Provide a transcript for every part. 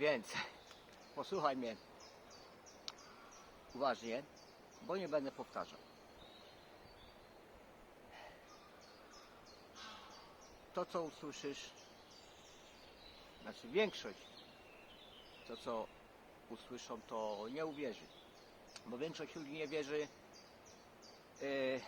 Więc posłuchaj mnie uważnie, bo nie będę powtarzał. To, co usłyszysz, znaczy większość, to co usłyszą, to nie uwierzy. Bo większość ludzi nie wierzy, yy,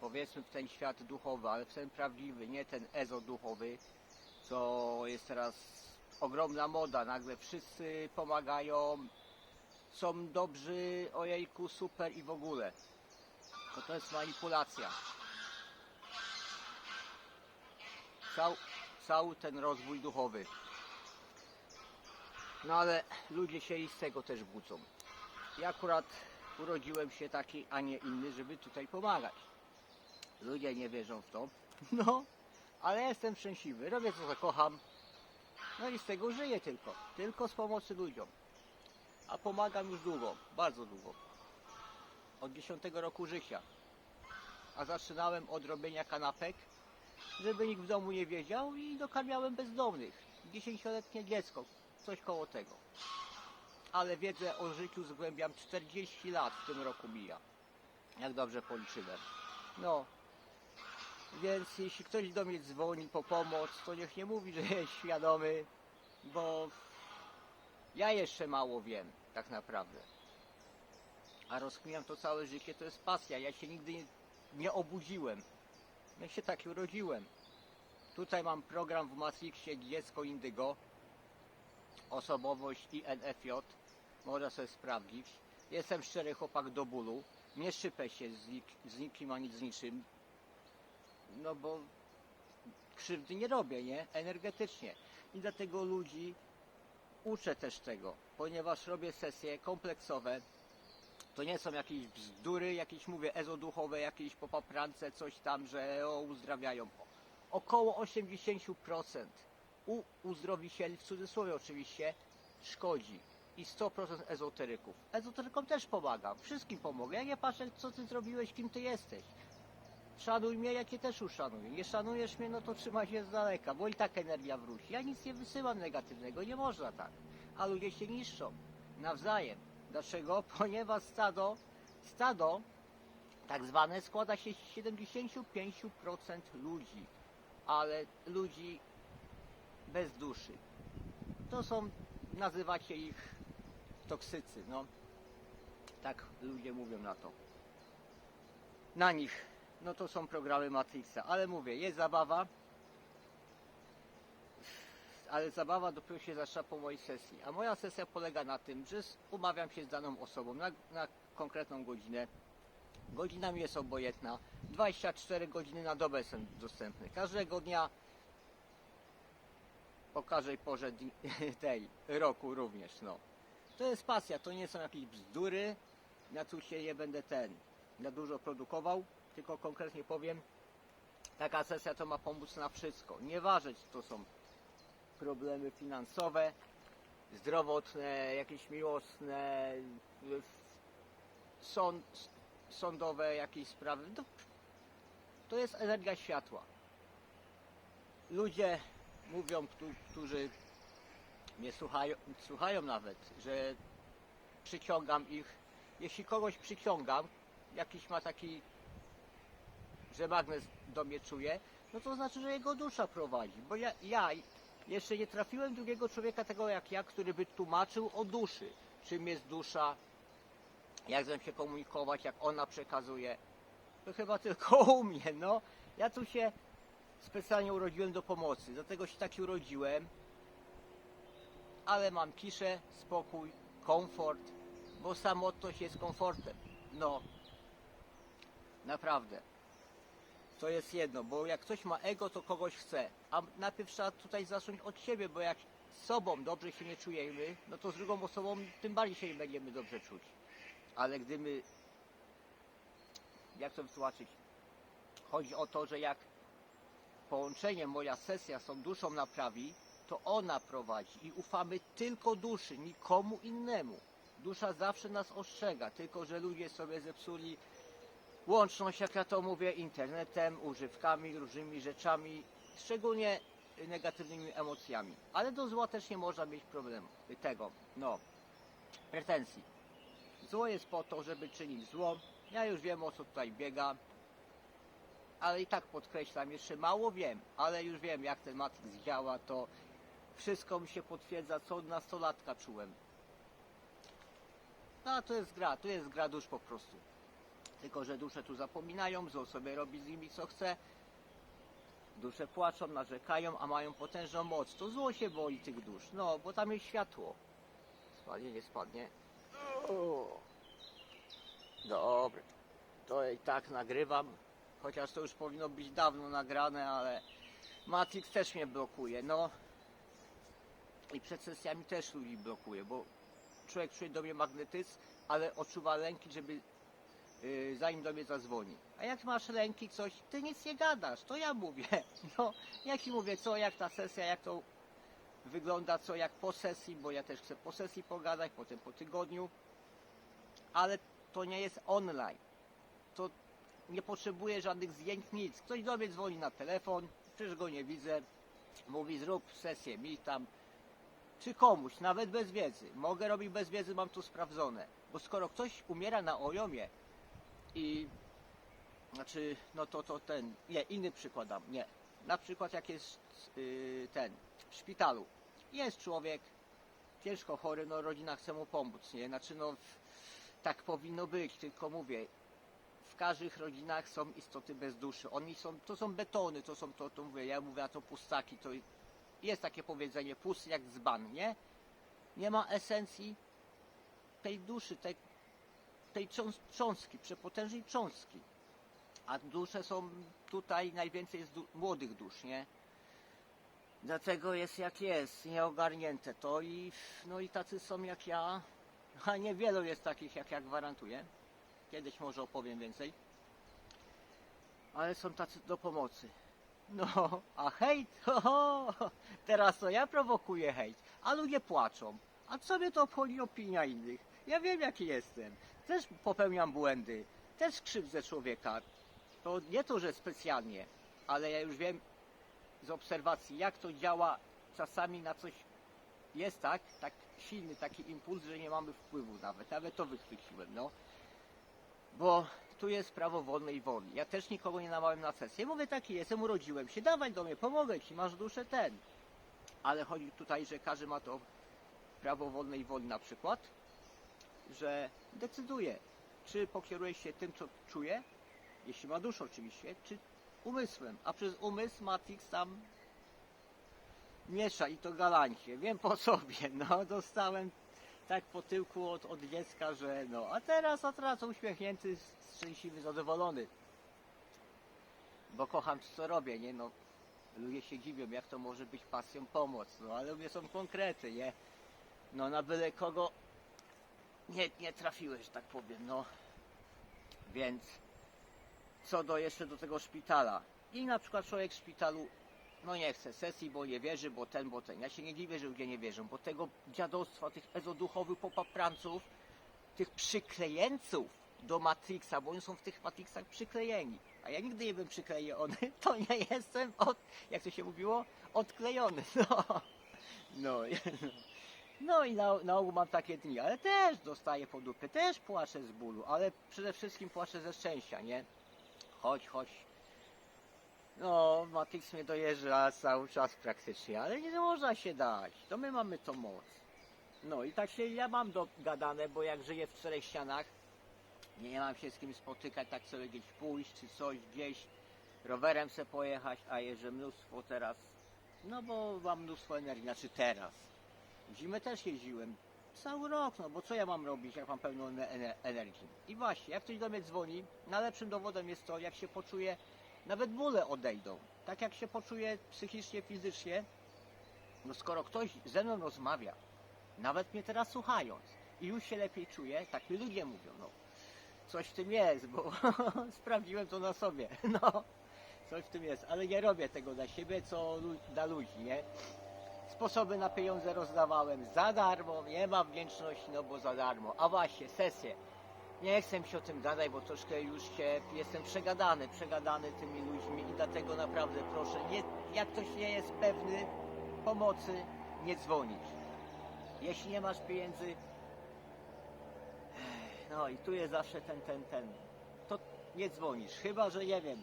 powiedzmy, w ten świat duchowy, ale w ten prawdziwy, nie ten ezoduchowy, co jest teraz ogromna moda. Nagle wszyscy pomagają, są dobrzy, ojejku, super i w ogóle. To to jest manipulacja. Cał, cały ten rozwój duchowy. No ale ludzie się i z tego też budzą. Ja akurat urodziłem się taki, a nie inny, żeby tutaj pomagać. Ludzie nie wierzą w to. No, ale jestem szczęśliwy. Robię co zakocham. No i z tego żyję tylko. Tylko z pomocy ludziom. A pomagam już długo, bardzo długo. Od 10 roku życia. A zaczynałem od robienia kanapek, żeby nikt w domu nie wiedział i dokarmiałem bezdomnych. Dziesięcioletnie dziecko, coś koło tego. Ale wiedzę o życiu zgłębiam 40 lat w tym roku mija. Jak dobrze policzyłem. No, więc jeśli ktoś do mnie dzwoni po pomoc, to niech nie mówi, że jest świadomy, bo ja jeszcze mało wiem, tak naprawdę. A rozkminiam to całe życie, to jest pasja. Ja się nigdy nie, nie obudziłem. Ja się tak urodziłem. Tutaj mam program w Matrixie Dziecko Indygo, osobowość i NFJ. Można sobie sprawdzić. Jestem szczery chłopak do bólu. Nie szypę się z, nik, z nikim ani z niczym. No bo krzywdy nie robię, nie? Energetycznie. I dlatego ludzi uczę też tego, ponieważ robię sesje kompleksowe. To nie są jakieś bzdury, jakieś mówię ezoduchowe, jakieś po paprance, coś tam, że o, uzdrawiają. Około 80% u uzdrowicieli, w cudzysłowie oczywiście, szkodzi. I 100% ezoteryków. Ezoterykom też pomagam, wszystkim pomogę. Ja nie patrzę, co ty zrobiłeś, kim ty jesteś. Szanuj mnie, ja cię też uszanuję. Nie szanujesz mnie, no to trzymaj się z daleka, bo i tak energia wróci. Ja nic nie wysyłam negatywnego, nie można tak. A ludzie się niszczą nawzajem. Dlaczego? Ponieważ stado, stado tak zwane składa się z 75% ludzi, ale ludzi bez duszy. To są, nazywacie ich toksycy, no. Tak ludzie mówią na to. Na nich no to są programy Matrixa. Ale mówię, jest zabawa, ale zabawa dopiero się zaczyna po mojej sesji. A moja sesja polega na tym, że umawiam się z daną osobą na, na konkretną godzinę. Godzina mi jest obojętna. 24 godziny na dobę są dostępne. Każdego dnia o każdej porze tej roku również. No. To jest pasja, to nie są jakieś bzdury. Ja tu się nie będę ten, na dużo produkował tylko konkretnie powiem, taka sesja to ma pomóc na wszystko. Nieważne, czy to są problemy finansowe, zdrowotne, jakieś miłosne, sąd, sądowe jakieś sprawy. To, jest energia światła. Ludzie mówią, któ- którzy mnie słuchają, słuchają nawet, że przyciągam ich. Jeśli kogoś przyciągam, jakiś ma taki że magnes do mnie czuje, no to znaczy, że jego dusza prowadzi. Bo ja, ja jeszcze nie trafiłem drugiego człowieka tego jak ja, który by tłumaczył o duszy. Czym jest dusza, jak ze mną się komunikować, jak ona przekazuje. To chyba tylko u mnie, no. Ja tu się specjalnie urodziłem do pomocy, dlatego się tak urodziłem. Ale mam ciszę, spokój, komfort, bo samotność jest komfortem. No, naprawdę. To jest jedno, bo jak ktoś ma ego, to kogoś chce. A najpierw trzeba tutaj zacząć od siebie, bo jak z sobą dobrze się nie czujemy, no to z drugą osobą tym bardziej się nie będziemy dobrze czuć. Ale gdy my, jak to wytłumaczyć? Chodzi o to, że jak połączenie, moja sesja z tą duszą naprawi, to ona prowadzi i ufamy tylko duszy, nikomu innemu. Dusza zawsze nas ostrzega, tylko że ludzie sobie zepsuli łączność, jak ja to mówię, internetem, używkami, różnymi rzeczami. Szczególnie negatywnymi emocjami. Ale do zła też nie można mieć problemu. Tego, no, pretensji. Zło jest po to, żeby czynić zło. Ja już wiem o co tutaj biega. Ale i tak podkreślam, jeszcze mało wiem, ale już wiem jak ten Matrix działa, to wszystko mi się potwierdza, co od nastolatka czułem. No to jest gra, to jest gra dusz po prostu. Tylko, że dusze tu zapominają, zło sobie robi z nimi co chce. Dusze płaczą, narzekają, a mają potężną moc. To zło się boi tych dusz. No, bo tam jest światło. Spadnie, nie spadnie. O. Dobra. To i tak nagrywam. Chociaż to już powinno być dawno nagrane, ale Matrix też mnie blokuje. No. I przed sesjami też ludzi blokuje, bo człowiek czuje do mnie magnetyzm, ale odczuwa lęki, żeby yy, zanim do mnie zadzwoni. A jak masz lęki, coś, ty nic nie gadasz, to ja mówię. No, ja ci mówię, co, jak ta sesja, jak to wygląda, co, jak po sesji, bo ja też chcę po sesji pogadać, potem po tygodniu. Ale to nie jest online. To nie potrzebuję żadnych zdjęć, nic. Ktoś do mnie dzwoni na telefon, przecież go nie widzę. Mówi, zrób sesję mi tam, czy komuś, nawet bez wiedzy. Mogę robić bez wiedzy, mam to sprawdzone. Bo skoro ktoś umiera na ojomie i znaczy, no to to ten, nie, inny przykład dam, nie. Na przykład jak jest yy, ten, w szpitalu, jest człowiek ciężko chory, no rodzina chce mu pomóc, nie? Znaczy no, tak powinno być, tylko mówię, w każdych rodzinach są istoty bez duszy. Oni są, to są betony, to są to, to mówię, ja mówię, a to pustaki, to jest takie powiedzenie, pusty jak dzban, nie? Nie ma esencji tej duszy, tej, tej cząs- cząstki, przepotężnej cząstki. A dusze są tutaj, najwięcej jest du- młodych dusz, nie? Dlatego jest jak jest, nieogarnięte to i no i tacy są jak ja, a niewielu jest takich jak ja gwarantuję. Kiedyś może opowiem więcej. Ale są tacy do pomocy. No, a hejt? Ho, ho, teraz to ja prowokuję hejt, a ludzie płaczą. A co mnie to obchodzi opinia innych? Ja wiem jaki jestem. Też popełniam błędy. Też krzywdzę człowieka. To nie to, że specjalnie, ale ja już wiem z obserwacji, jak to działa czasami na coś jest tak, tak silny taki impuls, że nie mamy wpływu nawet. Nawet to wychwyciłem, no. Bo tu jest prawo wolnej woli. Ja też nikogo nie namawiam na sesję. Mówię taki jestem, urodziłem się, dawaj do mnie, pomogę ci, masz duszę ten. Ale chodzi tutaj, że każdy ma to prawo wolnej woli na przykład, że decyduje, czy pokieruje się tym, co czuje, jeśli ma duszę oczywiście, czy umysłem. A przez umysł Matrix tam miesza i to galancie. Wiem po sobie, no dostałem tak po tyłku od, od dziecka, że no, a teraz, a teraz uśmiechnięty, szczęśliwy, zadowolony. Bo kocham co robię, nie no. Ludzie się dziwią, jak to może być pasją pomoc, no ale mówię, są konkrety, nie? No na byle kogo nie, nie trafiłeś, tak powiem, no. Więc co do jeszcze do tego szpitala. I na przykład człowiek w szpitalu no nie chce sesji, bo nie wierzy, bo ten, bo ten. Ja się nie dziwię, że ludzie nie wierzą, bo tego dziadostwa, tych ezoduchowych popapranców, tych przyklejeńców do Matrixa, bo oni są w tych Matrixach przyklejeni. A ja nigdy nie byłem przyklejony, to nie jestem od, jak to się mówiło, odklejony. No, no, no i na, na ogół mam takie dni, ale też dostaję po dupy, też płaczę z bólu, ale przede wszystkim płaczę ze szczęścia, nie? Chodź, chodź, no, Matrix mnie dojeżdża cały czas praktycznie, ale nie można się dać. To my mamy tą moc. No i tak się ja mam dogadane, bo jak żyję w czterech ścianach, nie mam się z kim spotykać, tak sobie gdzieś pójść, czy coś gdzieś, rowerem se pojechać, a jeżdżę mnóstwo teraz, no bo mam mnóstwo energii, znaczy teraz. Zimę też jeździłem, cały rok, no bo co ja mam robić, jak mam pełną ene- ene- energii. I właśnie, jak ktoś do mnie dzwoni, najlepszym dowodem jest to, jak się poczuje nawet bóle odejdą. Tak jak się poczuję psychicznie, fizycznie, no skoro ktoś ze mną rozmawia, nawet mnie teraz słuchając i już się lepiej czuję, tak mi ludzie mówią, no coś w tym jest, bo sprawdziłem to na sobie, no coś w tym jest, ale nie robię tego dla siebie, co dla ludzi, nie? Sposoby na pieniądze rozdawałem za darmo, nie ma wdzięczności, no bo za darmo. A właśnie, sesje. nie chcę się o tym gadać, bo troszkę już się jestem przegadany, przegadany tymi ludźmi i dlatego naprawdę proszę, nie, jak ktoś nie jest pewny pomocy, nie dzwonić. Jeśli nie masz pieniędzy, no i tu jest zawsze ten, ten, ten, to nie dzwonisz, chyba, że nie wiem,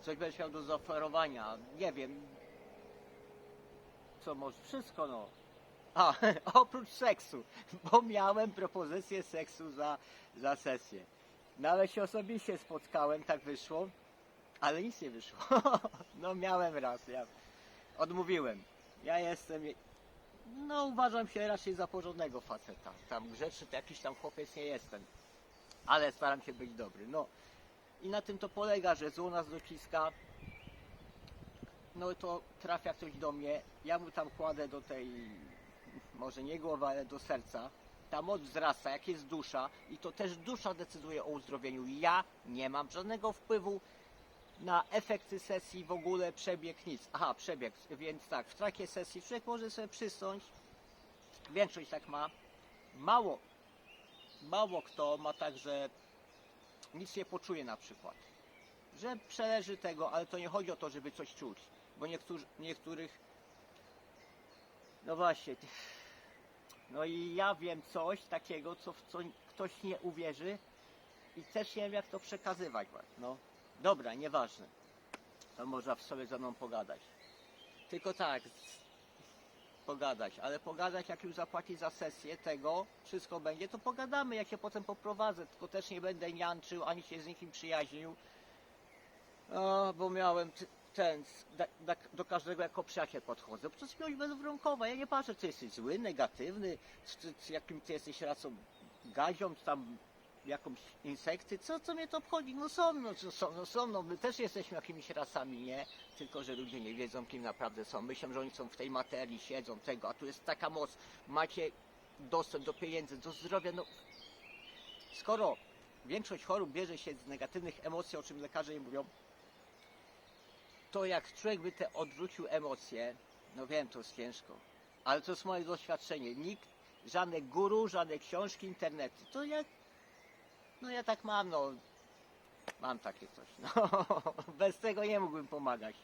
coś będziesz miał do zaoferowania, nie wiem, co może, wszystko no. A, oprócz seksu, bo miałem propozycję seksu za, za sesję. Nawet się osobiście spotkałem, tak wyszło, ale nic nie wyszło. No miałem raz, ja odmówiłem. Ja jestem, no uważam się raczej za porządnego faceta. Tam grzeczny to jakiś tam chłopiec nie jestem, ale staram się być dobry. No i na tym to polega, że zło nas dociska, no to trafia ktoś do mnie, ja mu tam kładę do tej, może nie głowy, ale do serca, ta moc wzrasta, jak jest dusza i to też dusza decyduje o uzdrowieniu. Ja nie mam żadnego wpływu na efekty sesji, w ogóle przebieg, nic. Aha, przebieg, więc tak, w trakcie sesji człowiek może sobie przysnąć, większość tak ma, mało, mało kto ma tak, że nic nie poczuje na przykład. Że przeleży tego, ale to nie chodzi o to, żeby coś czuć, bo niektórzy, niektórych, no właśnie, no i ja wiem coś takiego, co w co ktoś nie uwierzy i też nie wiem, jak to przekazywać, no. Dobra, nieważne, to można w sobie ze mną pogadać. Tylko tak, pogadać, ale pogadać, jak już zapłaci za sesję tego, wszystko będzie, to pogadamy, jak się potem poprowadzę, tylko też nie będę nianczył, ani się z nikim przyjaźnił, o, bo miałem ten, da, da, do każdego jako przyjaciel podchodzę. Jest miłość bezwarunkowa. Ja nie patrzę, czy jesteś zły, negatywny, czy, czy jakim ty jesteś rasą gazią, czy tam jakąś insekty. Co, co mnie to obchodzi? No są, no, są, no są, no my też jesteśmy jakimiś rasami, nie? Tylko, że ludzie nie wiedzą, kim naprawdę są. Myślą, że oni są w tej materii, siedzą tego, a tu jest taka moc. Macie dostęp do pieniędzy, do zdrowia, no skoro większość chorób bierze się z negatywnych emocji, o czym lekarze nie mówią, to jak człowiek by te odwrócił emocje, no wiem, to jest ciężko, ale to jest moje doświadczenie. Nikt, żadne guru, żadne książki, internety, to ja, no ja tak mam, no, mam takie coś, no, bez tego nie mógłbym pomagać.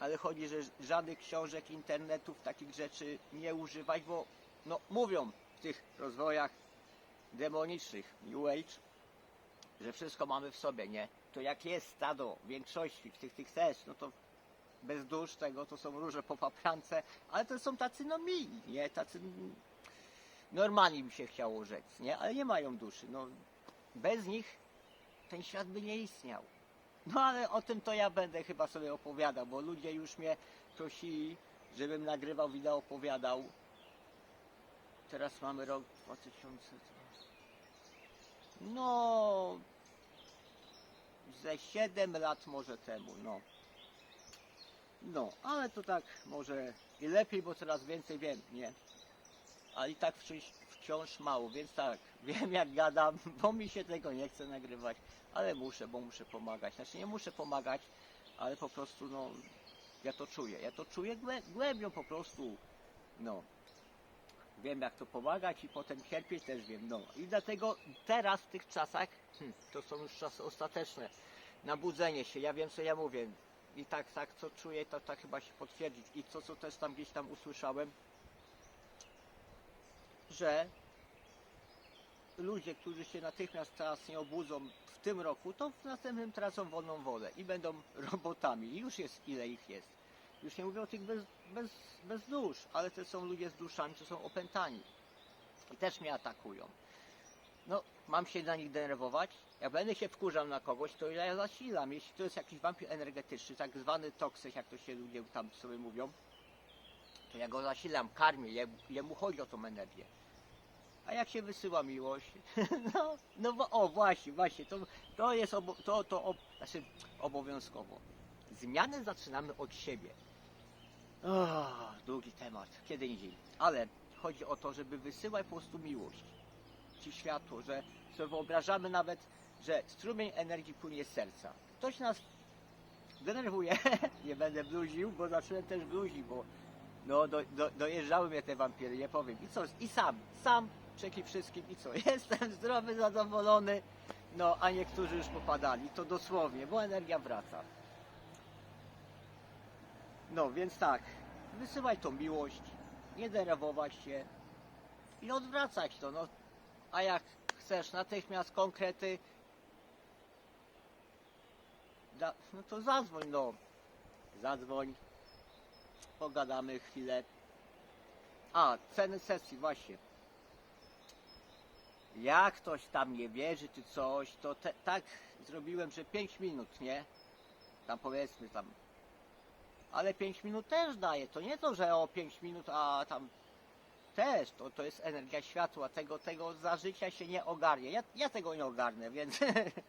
Ale chodzi, że żadnych książek, internetów, takich rzeczy nie używać, bo, no, mówią w tych rozwojach demonicznych, New Age, że wszystko mamy w sobie, nie? To jak jest stado większości w tych, tych też, no to bez dusz tego to są róże po paprance, ale to są tacy no mili, nie? Tacy mm, normalni by się chciało rzec, nie? Ale nie mają duszy, no bez nich ten świat by nie istniał. No ale o tym to ja będę chyba sobie opowiadał, bo ludzie już mnie prosili, żebym nagrywał wideo, opowiadał. Teraz mamy rok 2000. No, ze 7 lat może temu, no. No, ale to tak może i lepiej, bo coraz więcej wiem, nie? Ale i tak wciąż, wciąż mało, więc tak, wiem jak gadam, bo mi się tego nie chce nagrywać, ale muszę, bo muszę pomagać. Znaczy nie muszę pomagać, ale po prostu, no, ja to czuję. Ja to czuję głę- głębią po prostu, no. Wiem jak to pomagać i potem cierpieć też wiem, no. I dlatego teraz w tych czasach, hmm, to są już czasy ostateczne, nabudzenie się, ja wiem co ja mówię. I tak, tak, co czuję, to tak chyba się potwierdzić. I co, co też tam gdzieś tam usłyszałem, że ludzie, którzy się natychmiast teraz nie obudzą w tym roku, to w następnym tracą wolną wolę i będą robotami. I już jest ile ich jest. Już nie mówię o tych bez, bez, bez dusz, ale to są ludzie z duszami, co są opętani. I też mnie atakują. No, mam się na nich denerwować. Jak będę się wkurzał na kogoś, to ja zasilam. Jeśli to jest jakiś wampir energetyczny, tak zwany toksyk, jak to się ludzie tam sobie mówią, to ja go zasilam, karmię, jemu, chodzi o tą energię. A jak się wysyła miłość? No, no bo, o właśnie, właśnie, to, to jest obo, to, to ob, znaczy obowiązkowo. Zmiany zaczynamy od siebie. O, długi temat, kiedy indziej. Ale chodzi o to, żeby wysyłać po prostu miłość. Czy światło, że sobie wyobrażamy nawet, że strumień energii płynie z serca. Ktoś nas denerwuje, nie będę bluził, bo zacząłem też bluzić, bo no, do, do, dojeżdżały mnie te wampiry, nie powiem. I co, i sam, sam Czeki wszystkim i co? Jestem zdrowy, zadowolony. No, a niektórzy już popadali. To dosłownie, bo energia wraca. No, więc tak. Wysyłaj tą miłość. Nie denerwować się. I odwracać to, no. A jak chcesz natychmiast konkrety, da, no to zadzwoń, no. Zadzwoń. Pogadamy chwilę. A, ceny sesji, właśnie. Jak ktoś tam nie wierzy, czy coś, to te, tak zrobiłem, że 5 minut, nie? Tam powiedzmy tam. Ale 5 minut też daje. To nie to, że o 5 minut, a tam też, to, to jest energia światła, tego, tego za życia się nie ogarnie. Ja, ja tego nie ogarnę, więc,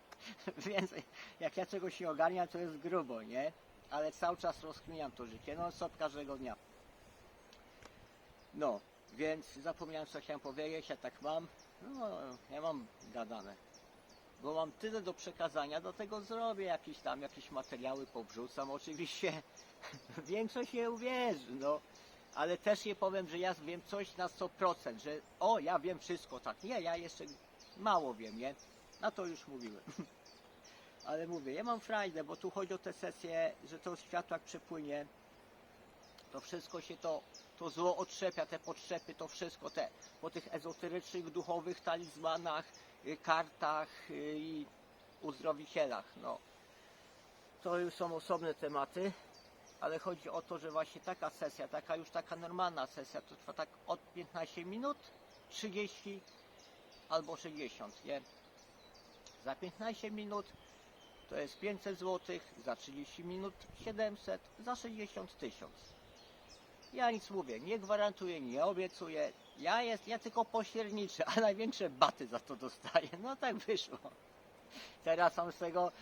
więc jak ja czegoś nie ogarniam, to jest grubo, nie? Ale cały czas rozkminiam to życie, no stop każdego dnia. No, więc zapomniałem co chciałem powiedzieć, ja tak mam, no ja mam gadane. Bo mam tyle do przekazania, do tego zrobię jakieś tam, jakieś materiały powrzucam, oczywiście większość nie uwierzy, no. Ale też nie powiem, że ja wiem coś na 100%, że o, ja wiem wszystko, tak. Nie, ja jeszcze mało wiem, nie? Na to już mówiłem. Ale mówię, ja mam frajdę, bo tu chodzi o te sesje, że to światło jak przepłynie, to wszystko się to, to zło otrzepia, te podszczepy, to wszystko te, po tych ezoterycznych, duchowych talizmanach, kartach y, i uzdrowicielach, no. To już są osobne tematy, ale chodzi o to, że właśnie taka sesja, taka już taka normalna sesja, to trwa tak od 15 minut, 30 albo 60, nie? Za 15 minut to jest 500 zł, za 30 minut 700, za 60 1000. Ja nic mówię, nie gwarantuję, nie obiecuję. Ja, jest, ja tylko pośredniczę, a największe baty za to dostaję. No tak wyszło. Teraz mam z tego,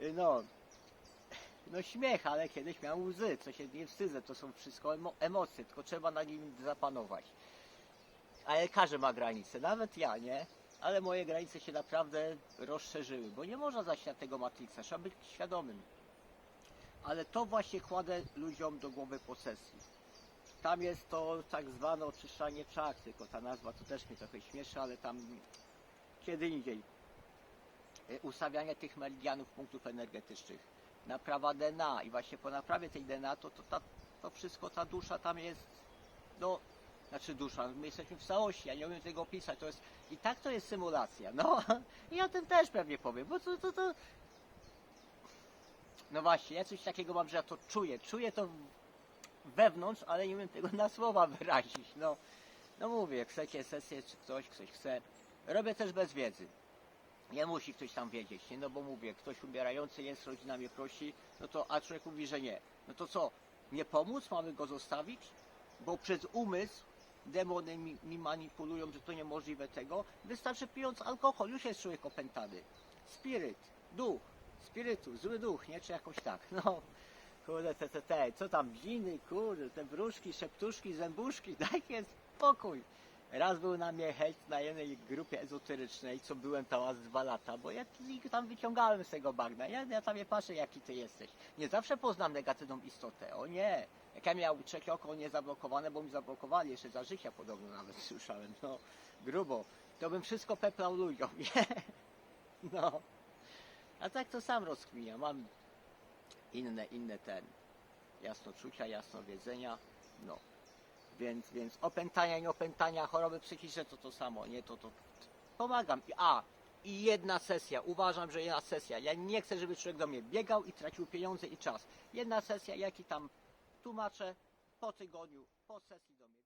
y, no, no śmiech, ale kiedyś miałem łzy, co się nie wstydzę, to są wszystko emo emocje, tylko trzeba na nim zapanować. Ale każdy ma granice, nawet ja, nie? Ale moje granice się naprawdę rozszerzyły, bo nie można zaśniać tego Matrixa, trzeba być świadomym. Ale to właśnie kładę ludziom do głowy po sesji. Tam jest to tak zwane oczyszczanie czak, tylko ta nazwa to też mnie trochę śmieszy, ale tam kiedy indziej. E, Ustawianie tych meridianów punktów energetycznych, naprawa DNA i właśnie po naprawie tej DNA to, to, ta, to wszystko, ta dusza tam jest, no, znaczy dusza, my jesteśmy w całości, ja nie umiem tego opisać, to jest, i tak to jest symulacja, no, i o tym też pewnie powiem, bo to, to, to, no właśnie, ja coś takiego mam, że ja to czuję, czuję to wewnątrz, ale nie umiem tego na słowa wyrazić. No, no mówię, chcecie sesję, czy ktoś, ktoś chce. Robię też bez wiedzy. Nie musi ktoś tam wiedzieć, nie? No bo mówię, ktoś umierający jest, rodzina mnie prosi, no to, a człowiek mówi, że nie. No to co, nie pomóc? Mamy go zostawić? Bo przez umysł demony mi, mi manipulują, że to niemożliwe tego. Wystarczy pijąc alkohol, już jest człowiek opętany. Spiryt, duch, spirytu, zły duch, nie? Czy jakoś tak, no. Kurde, te, te, te, co tam, bziny, kurde, te wróżki, szeptuszki, zębuszki, dajcie spokój. Raz był na mnie hejt na jednej grupie ezoterycznej, co byłem tam z dwa lata, bo ja tam wyciągałem z tego bagna. Ja, ja tam je patrzę, jaki ty jesteś. Nie zawsze poznam negatywną istotę, o nie. Jak ja miał trzecie oko niezablokowane, bo mi zablokowali jeszcze za życia podobno nawet słyszałem, no grubo. To bym wszystko peplał ludziom, nie? No. A tak to sam rozkminiam. Mam inne, inne ten jasnoczucia, jasnowiedzenia, no. Więc, więc opętania, nie opętania, choroby psychiczne to to samo, nie, to to pomagam. A, i jedna sesja, uważam, że jedna sesja. Ja nie chcę, żeby człowiek do mnie biegał i tracił pieniądze i czas. Jedna sesja, jaki tam tłumaczę po tygodniu, po sesji do mnie.